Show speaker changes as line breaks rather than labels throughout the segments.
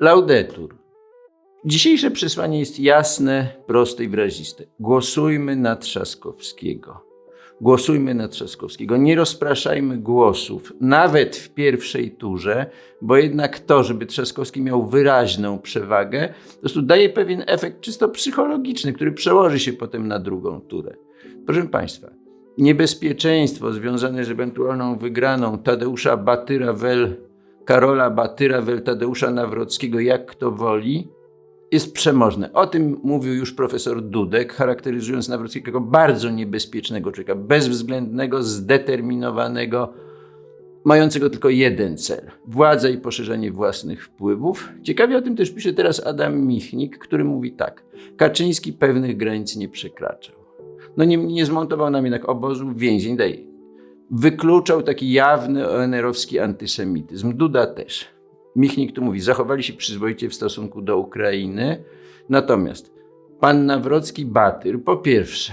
Laudetur. Dzisiejsze przesłanie jest jasne, proste i wyraziste. Głosujmy na Trzaskowskiego. Głosujmy na Trzaskowskiego. Nie rozpraszajmy głosów, nawet w pierwszej turze, bo jednak to, żeby Trzaskowski miał wyraźną przewagę, po prostu daje pewien efekt czysto psychologiczny, który przełoży się potem na drugą turę. Proszę Państwa, niebezpieczeństwo związane z ewentualną wygraną Tadeusza Batyra-Wel, Karola Batyra-Wel, Tadeusza Nawrockiego, jak kto woli, jest przemożne. O tym mówił już profesor Dudek, charakteryzując Nawrockiego jako bardzo niebezpiecznego człowieka, bezwzględnego, zdeterminowanego, mającego tylko jeden cel władzę i poszerzenie własnych wpływów. Ciekawie o tym też pisze teraz Adam Michnik, który mówi tak: Kaczyński pewnych granic nie przekraczał. No nie, nie zmontował nam jednak obozu więzień, daj. Wykluczał taki jawny ONR-owski antysemityzm. Duda też. Michnik tu mówi, zachowali się przyzwoicie w stosunku do Ukrainy. Natomiast pan Nawrocki Batyr, po pierwsze,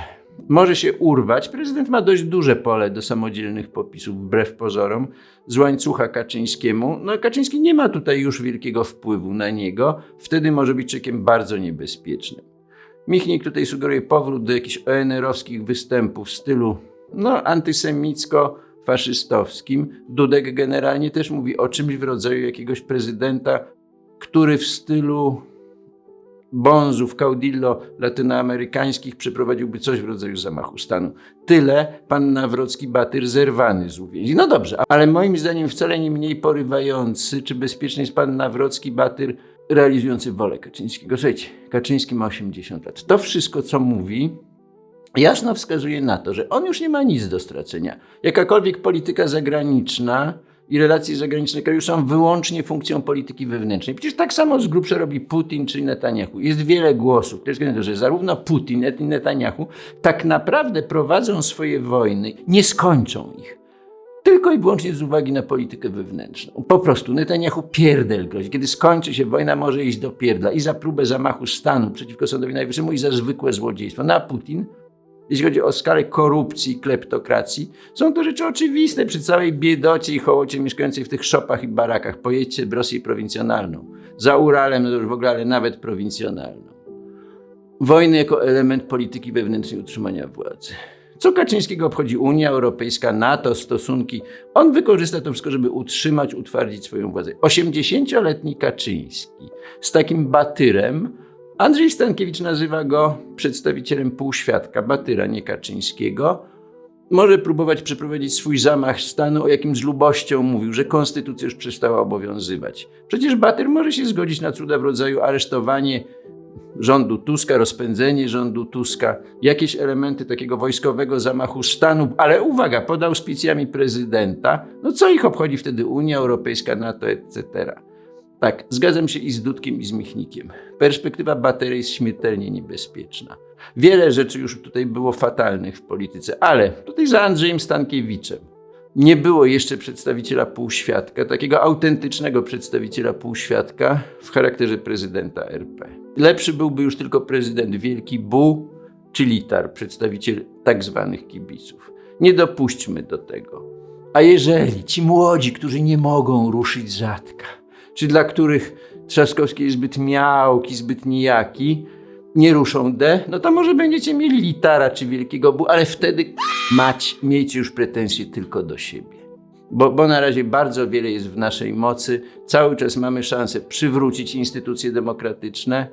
może się urwać. Prezydent ma dość duże pole do samodzielnych popisów, wbrew pozorom, z łańcucha Kaczyńskiemu. No, Kaczyński nie ma tutaj już wielkiego wpływu na niego. Wtedy może być człowiekiem bardzo niebezpiecznym. Michnik tutaj sugeruje powrót do jakichś ONR-owskich występów w stylu no, antysemicko-faszystowskim. Dudek generalnie też mówi o czymś w rodzaju jakiegoś prezydenta, który w stylu bonzów, caudillo latynoamerykańskich przeprowadziłby coś w rodzaju zamachu stanu. Tyle pan Nawrocki Batyr zerwany z uwięzi. No dobrze, ale moim zdaniem wcale nie mniej porywający czy bezpieczny jest pan Nawrocki Batyr realizujący wolę Kaczyńskiego. Słuchajcie, Kaczyński ma 80 lat. To wszystko, co mówi, jasno wskazuje na to, że on już nie ma nic do stracenia. Jakakolwiek polityka zagraniczna i relacje zagraniczne kraju są wyłącznie funkcją polityki wewnętrznej. Przecież tak samo z grubsza robi Putin czy Netanyahu. Jest wiele głosów, które wskazują, że zarówno Putin, jak i Netanyahu tak naprawdę prowadzą swoje wojny, nie skończą ich tylko i wyłącznie z uwagi na politykę wewnętrzną. Po prostu Netanyahu pierdel grozi. Kiedy skończy się wojna, może iść do pierdla i za próbę zamachu stanu przeciwko Sądowi Najwyższemu i za zwykłe złodziejstwo. Na Putin, jeśli chodzi o skalę korupcji kleptokracji, są to rzeczy oczywiste przy całej biedocie i hołocie mieszkającej w tych szopach i barakach. Pojedźcie Rosję prowincjonalną. Za Uralem, no już w ogóle, ale nawet prowincjonalną. Wojny jako element polityki wewnętrznej utrzymania władzy. Co Kaczyńskiego obchodzi Unia Europejska, NATO, stosunki? On wykorzysta to wszystko, żeby utrzymać, utwardzić swoją władzę. 80-letni Kaczyński z takim batyrem, Andrzej Stankiewicz nazywa go przedstawicielem półświadka, batyra, nie Kaczyńskiego, może próbować przeprowadzić swój zamach stanu, o jakim z lubością mówił, że konstytucja już przestała obowiązywać. Przecież Batyr może się zgodzić na cuda w rodzaju aresztowanie rządu Tuska, rozpędzenie rządu Tuska, jakieś elementy takiego wojskowego zamachu stanu, ale uwaga, pod auspicjami prezydenta, no co ich obchodzi wtedy Unia Europejska, NATO, etc. Tak, zgadzam się i z Dudkiem, i z Michnikiem. Perspektywa baterii jest śmiertelnie niebezpieczna. Wiele rzeczy już tutaj było fatalnych w polityce, ale tutaj za Andrzejem Stankiewiczem nie było jeszcze przedstawiciela półświadka, takiego autentycznego przedstawiciela półświadka w charakterze prezydenta RP. Lepszy byłby już tylko prezydent Wielki Bu czy Litar, przedstawiciel tak zwanych kibiców. Nie dopuśćmy do tego. A jeżeli ci młodzi, którzy nie mogą ruszyć zatka, czy dla których Trzaskowski jest zbyt miałki, zbyt nijaki, nie ruszą D, no to może będziecie mieli litara czy wielkiego bu, ale wtedy mać, miejcie już pretensje tylko do siebie. Bo, bo na razie bardzo wiele jest w naszej mocy. Cały czas mamy szansę przywrócić instytucje demokratyczne,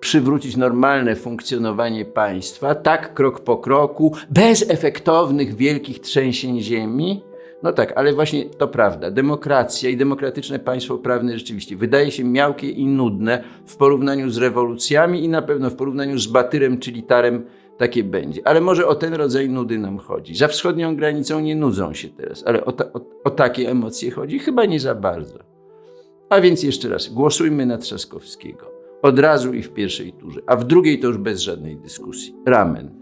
przywrócić normalne funkcjonowanie państwa, tak krok po kroku, bez efektownych wielkich trzęsień ziemi, no tak, ale właśnie to prawda. Demokracja i demokratyczne państwo prawne rzeczywiście wydaje się miałkie i nudne w porównaniu z rewolucjami i na pewno w porównaniu z Batyrem czy Litarem takie będzie. Ale może o ten rodzaj nudy nam chodzi. Za wschodnią granicą nie nudzą się teraz, ale o, ta, o, o takie emocje chodzi? Chyba nie za bardzo. A więc jeszcze raz, głosujmy na Trzaskowskiego. Od razu i w pierwszej turze, a w drugiej to już bez żadnej dyskusji. Ramen.